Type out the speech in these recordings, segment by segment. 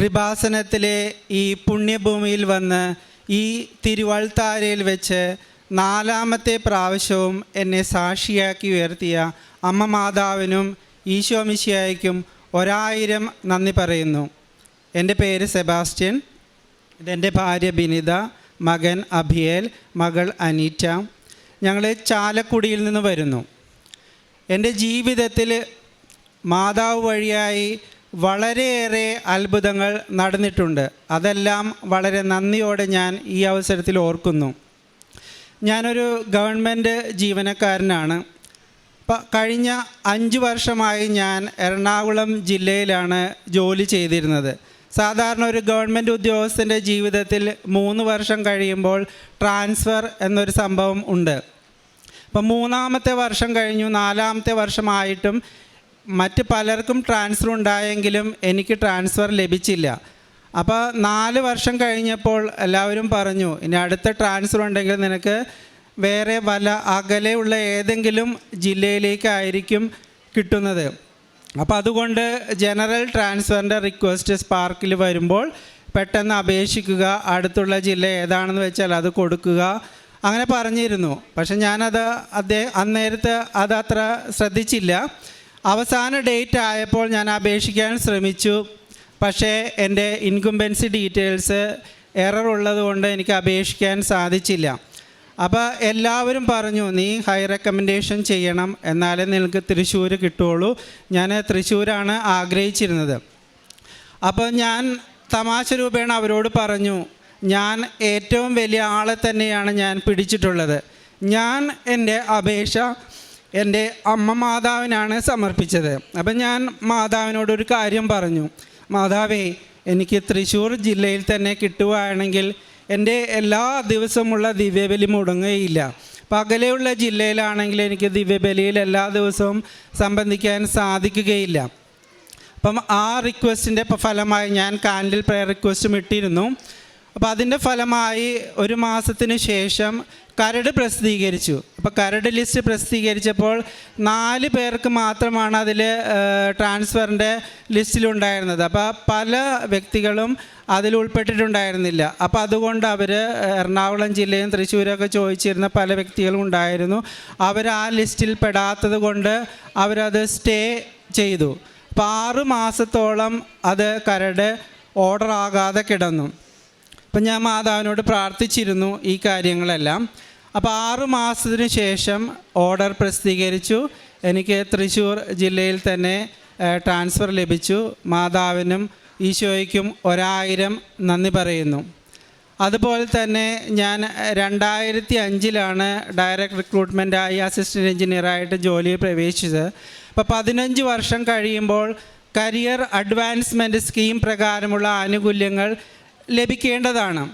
കൃപാസനത്തിലെ ഈ പുണ്യഭൂമിയിൽ വന്ന് ഈ തിരുവാൾത്താരയിൽ വെച്ച് നാലാമത്തെ പ്രാവശ്യവും എന്നെ സാക്ഷിയാക്കി ഉയർത്തിയ അമ്മ മാതാവിനും ഈശോ മിശിയായ്ക്കും ഒരായിരം നന്ദി പറയുന്നു. എന്റെ പേര് സെബാസ്റ്റ്യൻ. ഇതെന്റെ ഭാര്യ ബിനിത. മകൻ അഭിയേൽ. മകൾ അനീറ്റ. ഞങ്ങൾ ചാലക്കുടിയിൽ നിന്ന് വരുന്നു. എന്റെ ജീവിതത്തിൽ മാതാവ് വഴിയായി വളരെയേറെ അത്ഭുതങ്ങൾ നടന്നിട്ടുണ്ട്. അതെല്ലാം വളരെ നന്ദിയോടെ ഞാൻ ഈ അവസരത്തിൽ ഓർക്കുന്നു. ഞാനൊരു ഗവൺമെന്റ് ജീവനക്കാരനാണ്. കഴിഞ്ഞ അഞ്ച് വർഷമായി ഞാൻ എറണാകുളം ജില്ലയിലാണ് ജോലി ചെയ്തിരുന്നത്. സാധാരണ ഒരു ഗവൺമെന്റ് ഉദ്യോഗസ്ഥന്റെ ജീവിതത്തിൽ മൂന്ന് വർഷം കഴിയുമ്പോൾ ട്രാൻസ്ഫർ എന്നൊരു സംഭവം ഉണ്ട്. അപ്പം മൂന്നാമത്തെ വർഷം കഴിഞ്ഞു നാലാമത്തെ വർഷമായിട്ടും മറ്റ് പലർക്കും ട്രാൻസ്ഫർ ഉണ്ടായെങ്കിലും എനിക്ക് ട്രാൻസ്ഫർ ലഭിച്ചില്ല. അപ്പോൾ നാല് വർഷം കഴിഞ്ഞപ്പോൾ എല്ലാവരും പറഞ്ഞു ഇനി അടുത്ത ട്രാൻസ്ഫർ ഉണ്ടെങ്കിൽ നിനക്ക് വേറെ വല അകലെയുള്ള ഏതെങ്കിലും ജില്ലയിലേക്കായിരിക്കും കിട്ടുന്നത്. അപ്പോൾ അതുകൊണ്ട് ജനറൽ ട്രാൻസ്ഫറിന്റെ റിക്വസ്റ്റ് സ്പാർക്കിൽ വരുമ്പോൾ പെട്ടെന്ന് അപേക്ഷിക്കുക അടുത്തുള്ള ജില്ല ഏതാണെന്ന് വെച്ചാൽ അത് കൊടുക്കുക അങ്ങനെ പറഞ്ഞിരുന്നു. പക്ഷെ ഞാനത് അദ്ദേഹം അന്നേരത്ത് അത് അത്ര ശ്രദ്ധിച്ചില്ല. അവസാന ഡേറ്റ് ആയപ്പോൾ ഞാൻ അപേക്ഷിക്കാൻ ശ്രമിച്ചു. പക്ഷേ എന്റെ ഇൻകുംബൻസി ഡീറ്റെയിൽസ് എറർ ഉള്ളതുകൊണ്ട് എനിക്ക് അപേക്ഷിക്കാൻ സാധിച്ചില്ല. അപ്പോൾ എല്ലാവരും പറഞ്ഞു നീ ഹൈ റെക്കമെൻഡേഷൻ ചെയ്യണം എന്നാലേ നിനക്ക് തൃശ്ശൂർ കിട്ടുള്ളൂ ഞാൻ തൃശ്ശൂരാണ് ആഗ്രഹിച്ചിരുന്നത്. അപ്പോൾ ഞാൻ തമാശ രൂപേണ അവരോട് പറഞ്ഞു ഞാൻ ഏറ്റവും വലിയ ആളെ തന്നെയാണ് ഞാൻ പിടിച്ചിട്ടുള്ളത്. ഞാൻ എന്റെ അപേക്ഷ എന്റെ അമ്മ മാതാവിനാണ് സമർപ്പിച്ചത്. അപ്പം ഞാൻ മാതാവിനോടൊരു കാര്യം പറഞ്ഞു. മാതാവേ എനിക്ക് തൃശ്ശൂർ ജില്ലയിൽ തന്നെ കിട്ടുകയാണെങ്കിൽ എന്റെ എല്ലാ ദിവസമുള്ള ദിവ്യബലി മുടങ്ങുകയില്ല. പകലെയുള്ള ജില്ലയിലാണെങ്കിൽ എനിക്ക് ദിവ്യബലിയിൽ എല്ലാ ദിവസവും സംബന്ധിക്കാൻ സാധിക്കുകയില്ല. അപ്പം ആ റിക്വസ്റ്റിന്റെ ഫലമായി ഞാൻ കാൻഡിൽ പ്രയർ റിക്വസ്റ്റും ഇട്ടിരുന്നു. അപ്പോൾ അതിന്റെ ഫലമായി ഒരു മാസത്തിന് ശേഷം കരട് പ്രസിദ്ധീകരിച്ചു. അപ്പോൾ കരട് ലിസ്റ്റ് പ്രസിദ്ധീകരിച്ചപ്പോൾ നാല് പേർക്ക് മാത്രമാണ് അതിൽ ട്രാൻസ്ഫറിന്റെ ലിസ്റ്റിലുണ്ടായിരുന്നത്. അപ്പോൾ പല വ്യക്തികളും അതിൽ ഉൾപ്പെട്ടിട്ടുണ്ടായിരുന്നില്ല. അപ്പോൾ അതുകൊണ്ട് അവർ എറണാകുളം ജില്ലയും തൃശ്ശൂരൊക്കെ ചോദിച്ചിരുന്ന പല വ്യക്തികളും ഉണ്ടായിരുന്നു. അവർ ആ ലിസ്റ്റിൽ പെടാത്തത് കൊണ്ട് അവരത് സ്റ്റേ ചെയ്തു. അപ്പോൾ ആറ് മാസത്തോളം അത് കരട് ഓർഡർ ആകാതെ കിടന്നു. അപ്പം ഞാൻ മാതാവിനോട് പ്രാർത്ഥിച്ചിരുന്നു ഈ കാര്യങ്ങളെല്ലാം. അപ്പോൾ ആറ് മാസത്തിന് ശേഷം ഓർഡർ പ്രസിദ്ധീകരിച്ചു. എനിക്ക് തൃശ്ശൂർ ജില്ലയിൽ തന്നെ ട്രാൻസ്ഫർ ലഭിച്ചു. മാതാവിനും ഈശോയ്ക്കും ഒരായിരം നന്ദി പറയുന്നു. അതുപോലെ തന്നെ ഞാൻ രണ്ടായിരത്തി അഞ്ചിലാണ് ഡയറക്റ്റ് റിക്രൂട്ട്മെന്റായി അസിസ്റ്റന്റ് എഞ്ചിനീയറായിട്ട് ജോലിയിൽ പ്രവേശിച്ചത്. അപ്പോൾ പതിനഞ്ച് വർഷം കഴിയുമ്പോൾ കരിയർ അഡ്വാൻസ്മെന്റ് സ്കീം പ്രകാരമുള്ള ആനുകൂല്യങ്ങൾ ലഭിക്കേണ്ടതാണ്.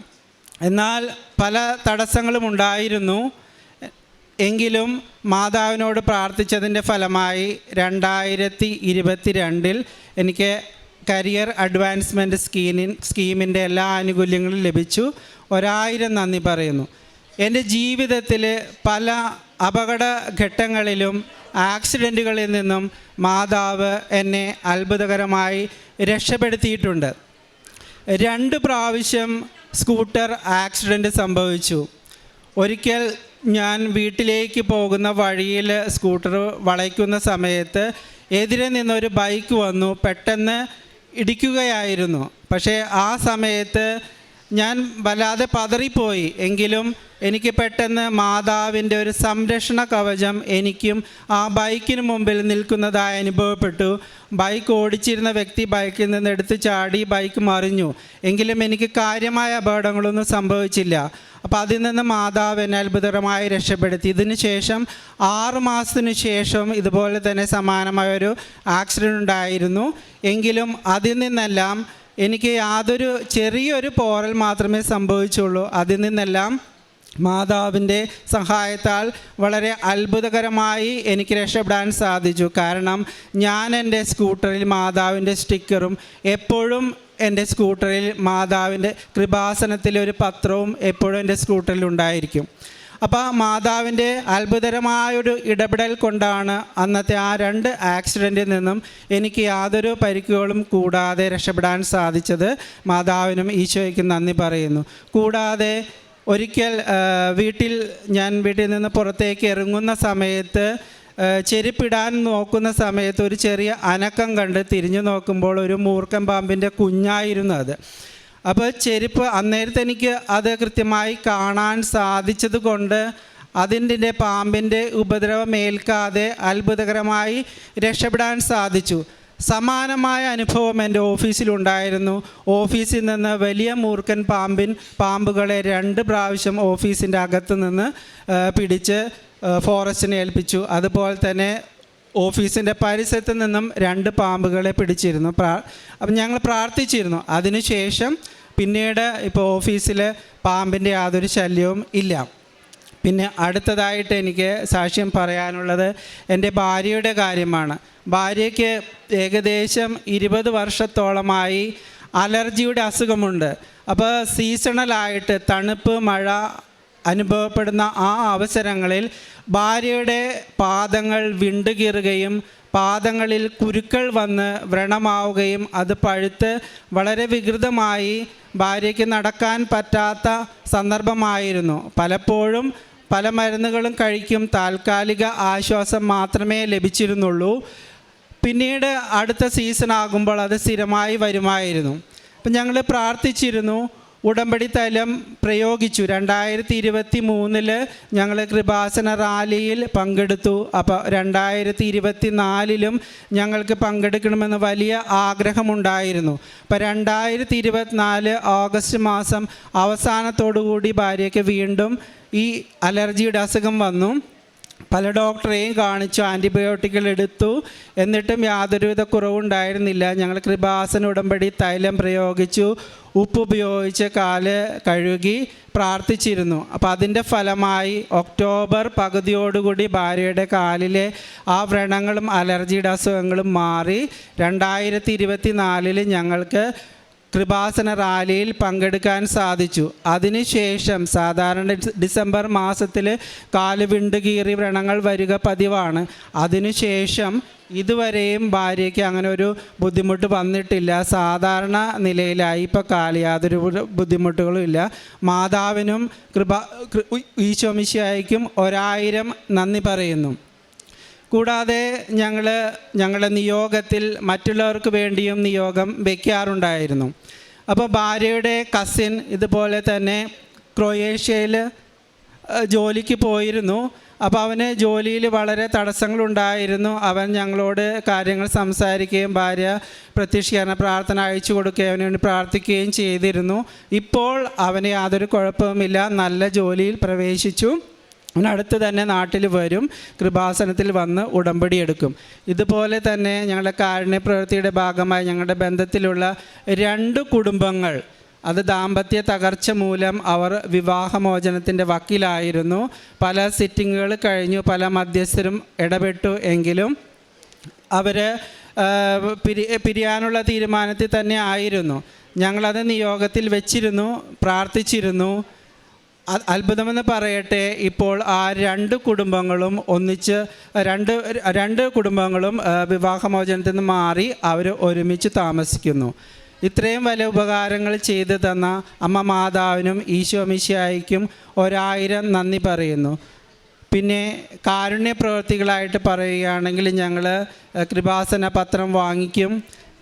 എന്നാൽ പല തടസ്സങ്ങളും ഉണ്ടായിരുന്നു. എങ്കിലും മാതാവിനോട് പ്രാർത്ഥിച്ചതിന്റെ ഫലമായി രണ്ടായിരത്തി ഇരുപത്തി രണ്ടിൽ എനിക്ക് കരിയർ അഡ്വാൻസ്മെന്റ് സ്കീമിൻ സ്കീമിന്റെ എല്ലാ ആനുകൂല്യങ്ങളും ലഭിച്ചു. ഒരായിരം നന്ദി പറയുന്നു. എന്റെ ജീവിതത്തിൽ പല അപകട ഘട്ടങ്ങളിലും ആക്സിഡന്റുകളിൽ നിന്നും മാതാവ് എന്നെ അത്ഭുതകരമായി രക്ഷപ്പെടുത്തിയിട്ടുണ്ട്. രണ്ട് പ്രാവശ്യം സ്കൂട്ടർ ആക്സിഡന്റ് സംഭവിച്ചു. ഒരിക്കൽ ഞാൻ വീട്ടിലേക്ക് പോകുന്ന വഴിയിൽ സ്കൂട്ടർ വളയ്ക്കുന്ന സമയത്ത് എതിരെ നിന്നൊരു ബൈക്ക് വന്നു പെട്ടെന്ന് ഇടിക്കുകയായിരുന്നു. പക്ഷേ ആ സമയത്ത് ഞാൻ വല്ലാതെ പതറിപ്പോയി. എങ്കിലും എനിക്ക് പെട്ടെന്ന് മാതാവിന്റെ ഒരു സംരക്ഷണ കവചം എനിക്കും ആ ബൈക്കിന് മുമ്പിൽ നിൽക്കുന്നതായി അനുഭവപ്പെട്ടു. ബൈക്ക് ഓടിച്ചിരുന്ന വ്യക്തി ബൈക്കിൽ നിന്ന് എടുത്ത് ചാടി ബൈക്ക് മറിഞ്ഞു. എങ്കിലും എനിക്ക് കാര്യമായ അപകടങ്ങളൊന്നും സംഭവിച്ചില്ല. അപ്പോൾ അതിൽ നിന്ന് മാതാവ് എന്നെ അത്ഭുതകരമായി രക്ഷപ്പെടുത്തി. ഇതിന് ശേഷം ആറ് മാസത്തിന് ശേഷം ഇതുപോലെ തന്നെ സമാനമായൊരു ആക്സിഡന്റ് ഉണ്ടായിരുന്നു. എങ്കിലും അതിൽ നിന്നെല്ലാം എനിക്ക് യാതൊരു ചെറിയൊരു പോറൽ മാത്രമേ സംഭവിച്ചുള്ളൂ. അതിൽ നിന്നെല്ലാം മാതാവിന്റെ സഹായത്താൽ വളരെ അത്ഭുതകരമായി എനിക്ക് രക്ഷപ്പെടാൻ സാധിച്ചു. കാരണം ഞാൻ എന്റെ സ്കൂട്ടറിൽ മാതാവിന്റെ സ്റ്റിക്കറും എപ്പോഴും എന്റെ സ്കൂട്ടറിൽ മാതാവിന്റെ കൃപാസനത്തിലെ ഒരു പത്രവും എപ്പോഴും എന്റെ സ്കൂട്ടറിൽ ഉണ്ടായിരിക്കും. അപ്പോൾ മാതാവിന്റെ അത്ഭുതകരമായൊരു ഇടപെടൽ കൊണ്ടാണ് അന്നത്തെ ആ രണ്ട് ആക്സിഡന്റിൽ നിന്നും എനിക്ക് യാതൊരു പരിക്കുകളും കൂടാതെ രക്ഷപ്പെടാൻ സാധിച്ചത്. മാതാവിനും ഈശോയ്ക്കും നന്ദി പറയുന്നു. കൂടാതെ ഒരിക്കൽ വീട്ടിൽ ഞാൻ വീട്ടിൽ നിന്ന് പുറത്തേക്ക് ഇറങ്ങുന്ന സമയത്ത് ചെരുപ്പിടാൻ നോക്കുന്ന സമയത്ത് ഒരു ചെറിയ അനക്കം കണ്ട് തിരിഞ്ഞു നോക്കുമ്പോൾ ഒരു മൂർക്കൻ പാമ്പിന്റെ കുഞ്ഞായിരുന്നു അത്. അപ്പോൾ ചെരുപ്പ് അന്നേരത്തെ എനിക്ക് അത് കൃത്യമായി കാണാൻ സാധിച്ചത് കൊണ്ട് അതിന്റെ പാമ്പിന്റെ ഉപദ്രവം ഏൽക്കാതെ അത്ഭുതകരമായി രക്ഷപ്പെടാൻ സാധിച്ചു. സമാനമായ അനുഭവം എന്റെ ഓഫീസിലുണ്ടായിരുന്നു. ഓഫീസിൽ നിന്ന് വലിയ മൂർഖൻ പാമ്പിൻ പാമ്പുകളെ രണ്ട് പ്രാവശ്യം ഓഫീസിന്റെ അകത്ത് നിന്ന് പിടിച്ച് ഫോറസ്റ്റിനെ ഏൽപ്പിച്ചു. അതുപോലെ തന്നെ ഓഫീസിന്റെ പരിസരത്ത് നിന്നും രണ്ട് പാമ്പുകളെ പിടിച്ചിരുന്നു. പ്രാ അപ്പം ഞങ്ങൾ പ്രാർത്ഥിച്ചിരുന്നു. അതിനുശേഷം പിന്നീട് ഇപ്പോൾ ഓഫീസിൽ പാമ്പിന്റെ യാതൊരു ശല്യവും ഇല്ല. പിന്നെ അടുത്തതായിട്ട് എനിക്ക് സാക്ഷ്യം പറയാനുള്ളത് എന്റെ ഭാര്യയുടെ കാര്യമാണ്. ഭാര്യയ്ക്ക് ഏകദേശം ഇരുപത് വർഷത്തോളമായി അലർജിയുടെ അസുഖമുണ്ട്. അപ്പോൾ സീസണലായിട്ട് തണുപ്പ് മഴ അനുഭവപ്പെടുന്ന ആ അവസരങ്ങളിൽ ഭാര്യയുടെ പാദങ്ങൾ വിണ്ടുകീറുകയും പാദങ്ങളിൽ കുരുക്കൾ വന്ന് വ്രണമാവുകയും അത് പഴുത്ത് വളരെ വികൃതമായി ഭാര്യയ്ക്ക് നടക്കാൻ പറ്റാത്ത സന്ദർഭമായിരുന്നു. പലപ്പോഴും പല മരുന്നുകളും കഴിക്കും താൽക്കാലിക ആശ്വാസം മാത്രമേ ലഭിച്ചിരുന്നുള്ളൂ. പിന്നീട് അടുത്ത സീസൺ ആകുമ്പോൾ അത് സ്ഥിരമായി വരുമായിരുന്നു. അപ്പം ഞങ്ങൾ പ്രാർത്ഥിച്ചിരുന്നു ഉടമ്പടി തലം പ്രയോഗിച്ചു. രണ്ടായിരത്തി ഇരുപത്തി മൂന്നിൽ ഞങ്ങൾ കൃപാസന റാലിയിൽ പങ്കെടുത്തു. അപ്പോൾ രണ്ടായിരത്തി ഇരുപത്തി നാലിലും ഞങ്ങൾക്ക് പങ്കെടുക്കണമെന്ന് വലിയ ആഗ്രഹമുണ്ടായിരുന്നു. അപ്പോൾ രണ്ടായിരത്തി ഇരുപത്തിനാല് ഓഗസ്റ്റ് മാസം അവസാനത്തോടുകൂടി ഭാര്യയ്ക്ക് വീണ്ടും ഈ അലർജിയുടെ അസുഖം വന്നു. പല ഡോക്ടറെയും കാണിച്ചു ആന്റിബയോട്ടിക്കുകൾ എടുത്തു. എന്നിട്ടും യാതൊരുവിധ കുറവുണ്ടായിരുന്നില്ല. ഞങ്ങൾ കൃപാസന ഉടമ്പടി തൈലം പ്രയോഗിച്ചു. ഉപ്പ് ഉപയോഗിച്ച് കാൽ കഴുകി പ്രാർത്ഥിച്ചിരുന്നു. അപ്പോൾ അതിന്റെ ഫലമായി ഒക്ടോബർ പകുതിയോടുകൂടി ഭാര്യയുടെ കാലിലെ ആ വ്രണങ്ങളും അലർജിയുടെ അസുഖങ്ങളും മാറി. രണ്ടായിരത്തി ഇരുപത്തി നാലിൽ ഞങ്ങൾക്ക് കൃപാസന റാലിയിൽ പങ്കെടുക്കാൻ സാധിച്ചു. അതിനുശേഷം സാധാരണ ഡിസംബർ മാസത്തിൽ കാലുവിണ്ട് കീറി വ്രണങ്ങൾ വരിക പതിവാണ്. അതിനുശേഷം ഇതുവരെയും ഭാര്യയ്ക്ക് അങ്ങനെ ഒരു ബുദ്ധിമുട്ട് വന്നിട്ടില്ല. സാധാരണ നിലയിലായി ഇപ്പോൾ കാൽ യാതൊരു ബുദ്ധിമുട്ടുകളും ഇല്ല. മാതാവിനും കൃപ ഈശോമിശിയായിക്കും ഒരായിരം നന്ദി പറയുന്നു. കൂടാതെ ഞങ്ങൾ ഞങ്ങളുടെ നിയോഗത്തിൽ മറ്റുള്ളവർക്ക് വേണ്ടിയും നിയോഗം വയ്ക്കാറുണ്ടായിരുന്നു അപ്പോൾ ഭാര്യയുടെ കസിൻ ഇതുപോലെ തന്നെ ക്രൊയേഷ്യയിൽ ജോലിക്ക് പോയിരുന്നു. അപ്പോൾ അവന് ജോലിയിൽ വളരെ തടസ്സങ്ങളുണ്ടായിരുന്നു. അവൻ ഞങ്ങളോട് കാര്യങ്ങൾ സംസാരിക്കുകയും ഭാര്യ പ്രത്യക്ഷീകരണ പ്രാർത്ഥന അയച്ചു കൊടുക്കുകയും അവന് വേണ്ടി പ്രാർത്ഥിക്കുകയും ചെയ്തിരുന്നു. ഇപ്പോൾ അവന് യാതൊരു കുഴപ്പവുമില്ല. നല്ല ജോലിയിൽ പ്രവേശിച്ചു. അവൻ അടുത്ത് തന്നെ നാട്ടിൽ വരും കൃപാസനത്തിൽ വന്ന് ഉടമ്പടി എടുക്കും. ഇതുപോലെ തന്നെ ഞങ്ങളുടെ കാരുണ്യ പ്രവൃത്തിയുടെ ഭാഗമായി ഞങ്ങളുടെ ബന്ധത്തിലുള്ള രണ്ട് കുടുംബങ്ങൾ അത് ദാമ്പത്യ തകർച്ച മൂലം അവർ വിവാഹമോചനത്തിന്റെ വക്കീലായിരുന്നു. പല സിറ്റിങ്ങുകൾ കഴിഞ്ഞു പല മധ്യസ്ഥരും ഇടപെട്ടു എങ്കിലും അവർ പിരി പിരിയാനുള്ള തീരുമാനത്തിൽ തന്നെ ആയിരുന്നു. ഞങ്ങളത് നിയോഗത്തിൽ വെച്ചിരുന്നു പ്രാർത്ഥിച്ചിരുന്നു. അത്ഭുതമെന്ന് പറയട്ടെ ഇപ്പോൾ ആ രണ്ട് കുടുംബങ്ങളും ഒന്നിച്ച് രണ്ട് രണ്ട് കുടുംബങ്ങളും വിവാഹമോചനത്തിൽ നിന്ന് മാറി അവർ ഒരുമിച്ച് താമസിക്കുന്നു. ഇത്രയും വലിയ ഉപകാരങ്ങൾ ചെയ്തു തന്ന അമ്മ മാതാവിനും ഈശോ മിശിയായിക്കും ഒരായിരം നന്ദി പറയുന്നു. പിന്നെ കാരുണ്യ പ്രവൃത്തികളായിട്ട് പറയുകയാണെങ്കിൽ ഞങ്ങൾ കൃപാസന പത്രം വാങ്ങിക്കും.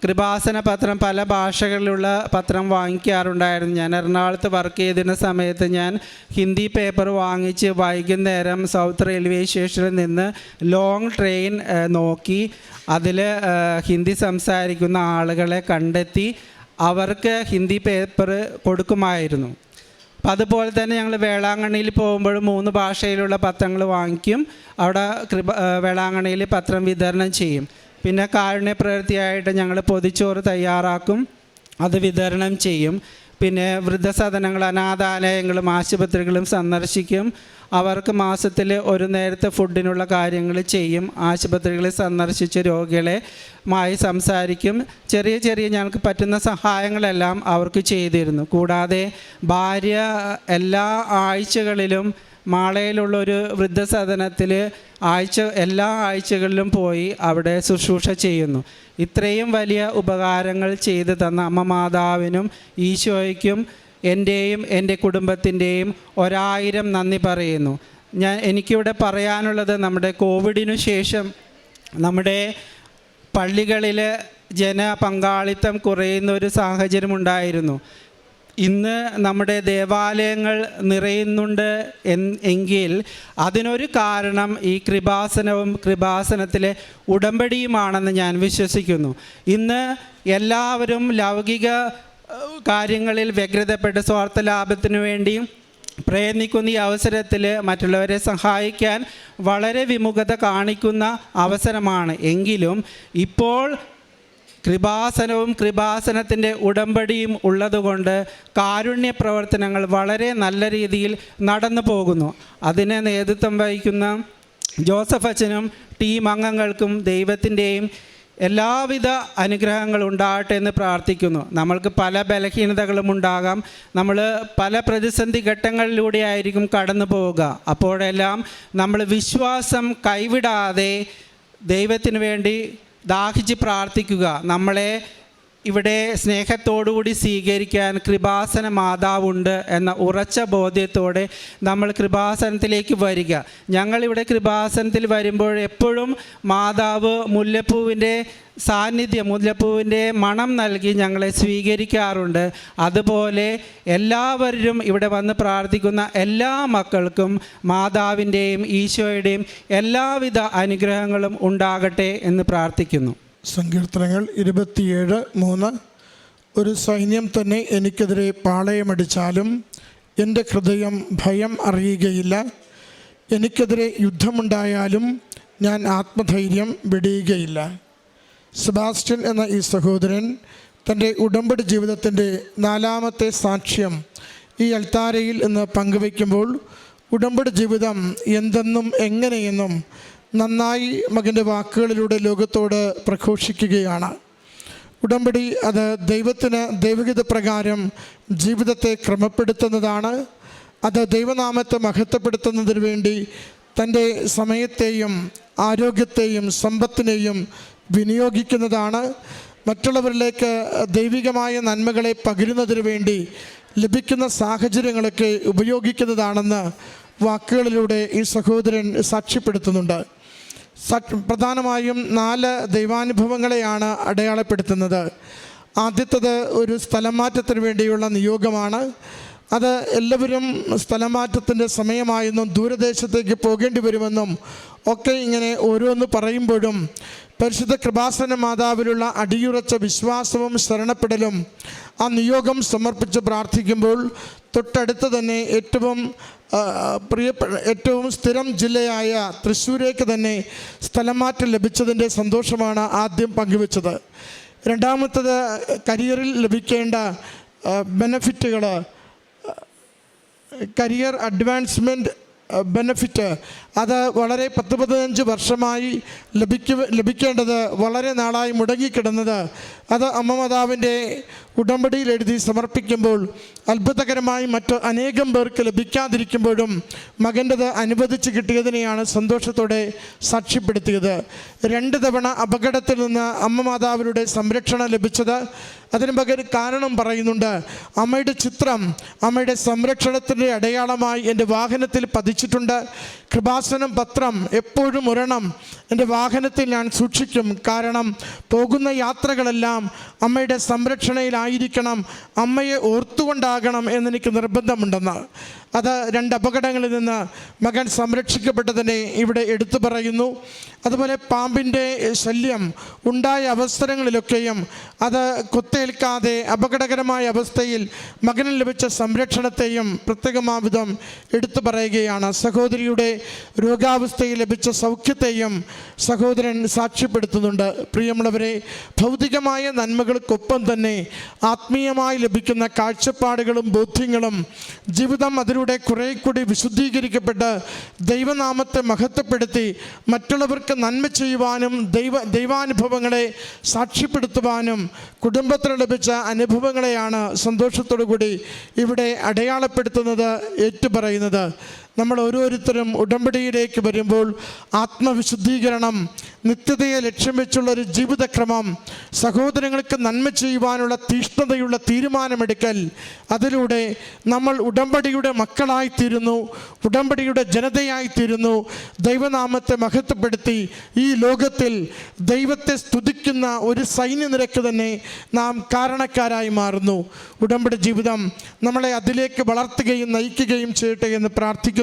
കൃപാസന പത്രം പല ഭാഷകളിലുള്ള പത്രം വാങ്ങിക്കാറുണ്ടായിരുന്നു. ഞാൻ എറണാകുളത്ത് വർക്ക് ചെയ്തിരുന്ന സമയത്ത് ഞാൻ ഹിന്ദി പേപ്പർ വാങ്ങിച്ച് വൈകുന്നേരം സൗത്ത് റെയിൽവേ സ്റ്റേഷനിൽ നിന്ന് ലോങ് ട്രെയിൻ നോക്കി. അതിൽ ഹിന്ദി സംസാരിക്കുന്ന ആളുകളെ കണ്ടെത്തി. അവർക്ക് ഹിന്ദി പേപ്പർ കൊടുക്കുമായിരുന്നു. അപ്പം അതുപോലെ തന്നെ ഞങ്ങൾ വേളാങ്കണ്ണിയിൽ പോകുമ്പോൾ മൂന്ന് ഭാഷയിലുള്ള പത്രങ്ങൾ വാങ്ങിക്കും. അവിടെ കൃപ വേളാങ്കണ്ണിയിൽ പത്രം വിതരണം ചെയ്യും. പിന്നെ കാരുണ്യ പ്രവൃത്തിയായിട്ട് ഞങ്ങൾ പൊതിച്ചോറ് തയ്യാറാക്കും. അത് വിതരണം ചെയ്യും. പിന്നെ വൃദ്ധസദനങ്ങൾ അനാഥാലയങ്ങളും ആശുപത്രികളും സന്ദർശിക്കും. അവർക്ക് മാസത്തിൽ ഒരു നേരത്തെ ഫുഡിനുള്ള കാര്യങ്ങൾ ചെയ്യും. ആശുപത്രികളിൽ സന്ദർശിച്ച് രോഗികളെ മായി സംസാരിക്കും. ചെറിയ ചെറിയ ഞങ്ങൾക്ക് പറ്റുന്ന സഹായങ്ങളെല്ലാം അവർക്ക് ചെയ്തിരുന്നു. കൂടാതെ ഭാര്യ എല്ലാ ആഴ്ചകളിലും മാളയിലുള്ള ഒരു വൃദ്ധസദനത്തിൽ ആഴ്ച എല്ലാ ആഴ്ചകളിലും പോയി അവിടെ ശുശ്രൂഷ ചെയ്യുന്നു. ഇത്രയും വലിയ ഉപകാരങ്ങൾ ചെയ്തു തന്ന അമ്മ മാതാവിനും ഈശോയ്ക്കും എന്റെയും എന്റെ കുടുംബത്തിന്റെയും ഒരായിരം നന്ദി പറയുന്നു. ഞാൻ എനിക്കിവിടെ പറയാനുള്ളത് നമ്മുടെ കോവിഡിനു ശേഷം നമ്മുടെ പള്ളികളിൽ ജന പങ്കാളിത്തം കുറയുന്ന ഒരു സാഹചര്യം ഉണ്ടായിരുന്നു ഇന്ന് നമ്മുടെ ദേവാലയങ്ങൾ നിറയുന്നുണ്ട് എങ്കിൽ അതിനൊരു കാരണം ഈ കൃപാസനവും കൃപാസനത്തിലെ ഉടമ്പടിയുമാണെന്ന് ഞാൻ വിശ്വസിക്കുന്നു. ഇന്ന് എല്ലാവരും ലൗകിക കാര്യങ്ങളിൽ വ്യഗ്രതപ്പെട്ട് സ്വാർത്ഥ ലാഭത്തിനു വേണ്ടിയും പ്രയത്നിക്കുന്ന ഈ അവസരത്തിൽ മറ്റുള്ളവരെ സഹായിക്കാൻ വളരെ വിമുഖത കാണിക്കുന്ന അവസരമാണ്. എങ്കിലും ഇപ്പോൾ കൃപാസനവും കൃപാസനത്തിന്റെ ഉടമ്പടിയും ഉള്ളതുകൊണ്ട് കാരുണ്യ പ്രവർത്തനങ്ങൾ വളരെ നല്ല രീതിയിൽ നടന്നു പോകുന്നു. അതിന് നേതൃത്വം വഹിക്കുന്ന ജോസഫ് അച്ഛനും ടീം അംഗങ്ങൾക്കും ദൈവത്തിന്റെയും എല്ലാവിധ അനുഗ്രഹങ്ങളും ഉണ്ടാകട്ടെ എന്ന് പ്രാർത്ഥിക്കുന്നു. നമ്മൾക്ക് പല ബലഹീനതകളും ഉണ്ടാകാം. നമ്മൾ പല പ്രതിസന്ധി ഘട്ടങ്ങളിലൂടെ ആയിരിക്കും കടന്നു പോവുക. അപ്പോഴെല്ലാം നമ്മൾ വിശ്വാസം കൈവിടാതെ ദൈവത്തിന് വേണ്ടി ദാഹിച്ച് പ്രാർത്ഥിക്കുക. നമ്മളെ ഇവിടെ സ്നേഹത്തോടുകൂടി സ്വീകരിക്കാൻ കൃപാസന മാതാവുണ്ട് എന്ന ഉറച്ച ബോധ്യത്തോടെ നമ്മൾ കൃപാസനത്തിലേക്ക് വരിക. ഞങ്ങളിവിടെ കൃപാസനത്തിൽ വരുമ്പോൾ എപ്പോഴും മാതാവ് മുല്ലപ്പൂവിന്റെ സാന്നിധ്യം മുല്ലപ്പൂവിന്റെ മണം നൽകി ഞങ്ങളെ സ്വീകരിക്കാറുണ്ട്. അതുപോലെ എല്ലാവരും ഇവിടെ വന്ന് പ്രാർത്ഥിക്കുന്ന എല്ലാ മക്കൾക്കും മാതാവിന്റെയും ഈശോയുടെയും എല്ലാവിധ അനുഗ്രഹങ്ങളും ഉണ്ടാകട്ടെ എന്ന് പ്രാർത്ഥിക്കുന്നു. സങ്കീർത്തനങ്ങൾ ഇരുപത്തിയേഴ് മൂന്ന്. ഒരു സൈന്യം തന്നെ എനിക്കെതിരെ പാളയമടിച്ചാലും എന്റെ ഹൃദയം ഭയം അറിയുകയില്ല. എനിക്കെതിരെ യുദ്ധമുണ്ടായാലും ഞാൻ ആത്മധൈര്യം വെടിയുകയില്ല. സെബാസ്റ്റ്യൻ എന്ന ഈ സഹോദരൻ തന്റെ ഉടമ്പടി ജീവിതത്തിന്റെ നാലാമത്തെ സാക്ഷ്യം ഈ അൽത്താരയിൽ ഇന്ന് പങ്കുവയ്ക്കുമ്പോൾ ഉടമ്പടി ജീവിതം എന്തെന്നും എങ്ങനെയെന്നും നന്നായി മകന്റെ വാക്കുകളിലൂടെ ലോകത്തോട് പ്രഘോഷിക്കുകയാണ്. ഉടമ്പടി അത് ദൈവത്തിന് ദൈവഗീത പ്രകാരം ജീവിതത്തെ ക്രമപ്പെടുത്തുന്നതാണ്. അത് ദൈവനാമത്തെ മഹത്വപ്പെടുത്തുന്നതിന് വേണ്ടി തന്റെ സമയത്തെയും ആരോഗ്യത്തെയും സമ്പത്തിനെയും വിനിയോഗിക്കുന്നതാണ്. മറ്റുള്ളവരിലേക്ക് ദൈവികമായ നന്മകളെ പകരുന്നതിന് വേണ്ടി ലഭിക്കുന്ന സാഹചര്യങ്ങളൊക്കെ ഉപയോഗിക്കുന്നതാണെന്ന് വാക്കുകളിലൂടെ ഈ സഹോദരൻ സാക്ഷ്യപ്പെടുത്തുന്നുണ്ട്. പ്രധാനമായും നാല് ദൈവാനുഭവങ്ങളെയാണ് അടയാളപ്പെടുത്തുന്നത്. ആദ്യത്തത് ഒരു സ്ഥലം മാറ്റത്തിന് വേണ്ടിയുള്ള നിയോഗമാണ്. അത് എല്ലാവരും സ്ഥലം മാറ്റത്തിന്റെ സമയമായെന്നും ദൂരദേശത്തേക്ക് പോകേണ്ടി വരുമെന്നും ഒക്കെ ഇങ്ങനെ ഓരോന്ന് പറയുമ്പോഴും പരിശുദ്ധ കൃപാസന മാതാവിലുള്ള അടിയുറച്ച വിശ്വാസവും ശരണപ്പെടലും ആ നിയോഗം സമർപ്പിച്ച് പ്രാർത്ഥിക്കുമ്പോൾ തൊട്ടടുത്ത് തന്നെ ഏറ്റവും പ്രിയപ്പെട്ട ഏറ്റവും സ്ഥിരം ജില്ലയായ തൃശ്ശൂരേക്ക് തന്നെ സ്ഥലം മാറ്റം ലഭിച്ചതിന്റെ സന്തോഷമാണ് ആദ്യം പങ്കുവച്ചത്. രണ്ടാമത്തത് കരിയറിൽ ലഭിക്കേണ്ട ബെനഫിറ്റുകൾ കരിയർ അഡ്വാൻസ്മെന്റ് ബെനഫിറ്റ് അത് വളരെ പത്ത് പതിനഞ്ച് വർഷമായി ലഭിക്കു ലഭിക്കേണ്ടത് വളരെ നാളായി മുടങ്ങിക്കിടന്നത് അത് അമ്മ മാതാവിന്റെ ഉടമ്പടിയിൽ എഴുതി സമർപ്പിക്കുമ്പോൾ അത്ഭുതകരമായി മറ്റ് അനേകം പേർക്ക് ലഭിക്കാതിരിക്കുമ്പോഴും മകന്റെത് അനുവദിച്ച് കിട്ടിയതിനെയാണ് സന്തോഷത്തോടെ സാക്ഷ്യപ്പെടുത്തിയത്. രണ്ട് തവണ അപകടത്തിൽ നിന്ന് അമ്മ മാതാവിലൂടെ സംരക്ഷണം ലഭിച്ചത് അതിന് പകരം കാരണം പറയുന്നുണ്ട്. അമ്മയുടെ ചിത്രം അമ്മയുടെ സംരക്ഷണത്തിന്റെ അടയാളമായി എന്റെ വാഹനത്തിൽ പതിച്ചിട്ടുണ്ട്. കൃപാസനം പത്രം എപ്പോഴും ഒരെണ്ണം എന്റെ വാഹനത്തിൽ ഞാൻ സൂക്ഷിക്കും. കാരണം പോകുന്ന യാത്രകളെല്ലാം അമ്മയുടെ സംരക്ഷണയിലായിരിക്കണം. അമ്മയെ ഓർത്തുകൊണ്ടാകണം എന്നെനിക്ക് നിർബന്ധമുണ്ടെന്ന്. അത് രണ്ട് അപകടങ്ങളിൽ നിന്ന് മകൻ സംരക്ഷിക്കപ്പെട്ടതിനെ ഇവിടെ എടുത്തു പറയുന്നു. അതുപോലെ പാമ്പിന്റെ ശല്യം ഉണ്ടായ അവസരങ്ങളിലൊക്കെയും അത് കുത്തേൽക്കാതെ അപകടകരമായ അവസ്ഥയിൽ മകന് ലഭിച്ച സംരക്ഷണത്തെയും പ്രത്യേകമാവിധം എടുത്തു പറയുകയാണ്. സഹോദരിയുടെ രോഗാവസ്ഥയിൽ ലഭിച്ച സൗഖ്യത്തെയും സഹോദരൻ സാക്ഷ്യപ്പെടുത്തുന്നുണ്ട്. പ്രിയമുള്ളവരെ ഭൗതികമായ നന്മകൾക്കൊപ്പം തന്നെ ആത്മീയമായി ലഭിക്കുന്ന കാഴ്ചപ്പാടുകളും ബോധ്യങ്ങളും ജീവിതം അതിലൂടെ കുറേ കൂടി വിശുദ്ധീകരിക്കപ്പെട്ട് ദൈവനാമത്തെ മഹത്വപ്പെടുത്തി മറ്റുള്ളവർക്ക് നന്മ ചെയ്യുവാനും ദൈവ ദൈവാനുഭവങ്ങളെ സാക്ഷ്യപ്പെടുത്തുവാനും കുടുംബത്തിന് ലഭിച്ച അനുഭവങ്ങളെയാണ് സന്തോഷത്തോടു കൂടി ഇവിടെ അടയാളപ്പെടുത്തുന്നത് ഏറ്റുപറയുന്നത്. നമ്മൾ ഓരോരുത്തരും ഉടമ്പടിയിലേക്ക് വരുമ്പോൾ ആത്മവിശുദ്ധീകരണം നിത്യതയെ ലക്ഷ്യം വെച്ചുള്ള ഒരു ജീവിതക്രമം സഹോദരങ്ങൾക്ക് നന്മ ചെയ്യുവാനുള്ള തീഷ്ണതയുള്ള തീരുമാനമെടുക്കൽ. അതിലൂടെ നമ്മൾ ഉടമ്പടിയുടെ മക്കളായിത്തീരുന്നു ഉടമ്പടിയുടെ ജനതയായിത്തീരുന്നു. ദൈവനാമത്തെ മഹത്വപ്പെടുത്തി ഈ ലോകത്തിൽ ദൈവത്തെ സ്തുതിക്കുന്ന ഒരു സൈന്യനിരക്ക് തന്നെ നാം കാരണക്കാരായി മാറുന്നു. ഉടമ്പടി ജീവിതം നമ്മളെ അതിലേക്ക് വളർത്തുകയും നയിക്കുകയും ചെയ്യട്ടെ എന്ന് പ്രാർത്ഥിക്കുന്നു.